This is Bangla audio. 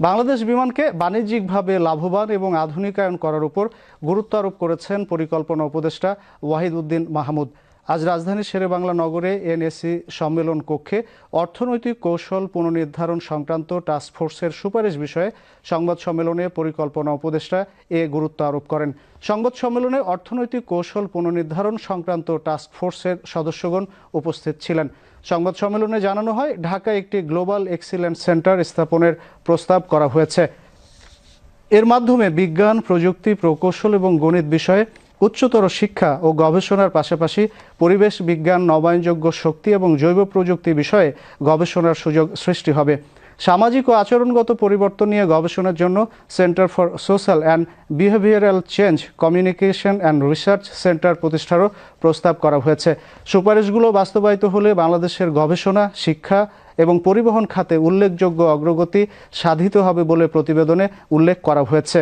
বাংলাদেশ বিমানকে বাণিজ্যিকভাবে লাভবান এবং আধুনিকায়ন করার উপর গুরুত্ব আরোপ করেছেন পরিকল্পনা উপদেষ্টা ওয়াহিদ উদ্দিন মাহমুদ। আজ রাজধানীর শেরেবাংলা নগরে এনএসি সম্মেলন কক্ষে অর্থনৈতিক কৌশল পুনর্নির্ধারণ সংক্রান্ত টাস্কফোর্সের সুপারিশ বিষয়ে সংবাদ সম্মেলনে পরিকল্পনা উপদেষ্টা এ গুরুত্ব আরোপ করেন। সংবাদ সম্মেলনে অর্থনৈতিক কৌশল পুনর্নির্ধারণ সংক্রান্ত টাস্কফোর্সের সদস্যগণ উপস্থিত ছিলেন। সংবাদ সম্মেলনে জানানো হয়, ঢাকায় একটি গ্লোবাল এক্সিলেন্স সেন্টার স্থাপনের প্রস্তাব করা হয়েছে। এর মাধ্যমে বিজ্ঞান, প্রযুক্তি, প্রকৌশল এবং গণিত বিষয়ে উচ্চতর শিক্ষা ও গবেষণার পাশাপাশি পরিবেশ বিজ্ঞান, নবায়নযোগ্য শক্তি এবং জৈব প্রযুক্তি বিষয়ে গবেষণার সুযোগ সৃষ্টি হবে। সামাজিক ও আচরণগত পরিবর্তন নিয়ে গবেষণার জন্য centre for social and behavioural change, communication and research centre প্রতিষ্ঠারও প্রস্তাব করা হয়েছে। সুপারিশগুলো বাস্তবায়িত হলে বাংলাদেশের গবেষণা, শিক্ষা এবং পরিবহন খাতে উল্লেখযোগ্য অগ্রগতি সাধিত হবে বলে প্রতিবেদনে উল্লেখ করা হয়েছে।